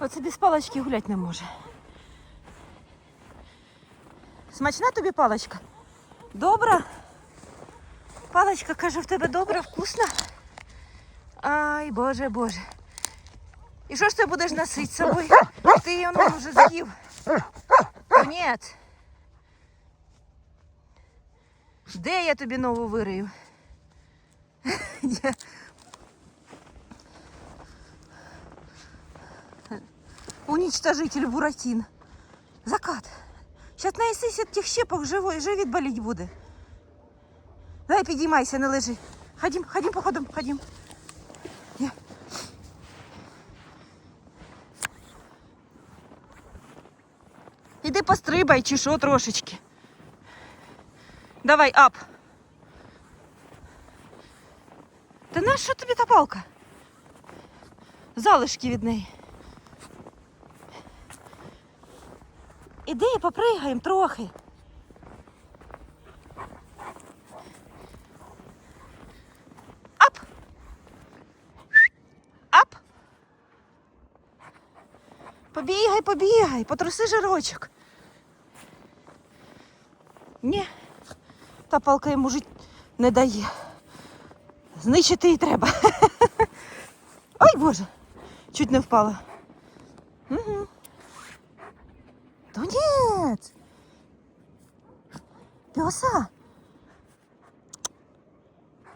Оце без палочки гулять не може. Смачна тобі палочка? Добра? Палочка каже, в тебе добра, вкусна. Ай, боже, боже. І що ж ти будеш носити з собою? Ти її ну, вже з'їв. Ні. Де я тобі нову вирию? Уничтожитель буратин. Закат. Сейчас наїсися тих щепок живой, живіт боліть буде. Давай підіймайся, не лежи. Ходім, ходім походом, ходім. Є. Іди пострибай, чи що трошечки. Давай, ап. Та на що тобі та палка? Залишки від неї. Іди, попригаємо трохи. Ап! Ап! Побігай, побігай, потруси жирочок. Ні, та палка йому жить не дає. Знищити її треба. Ой, Боже, чуть не впала. Угу. 月。でさ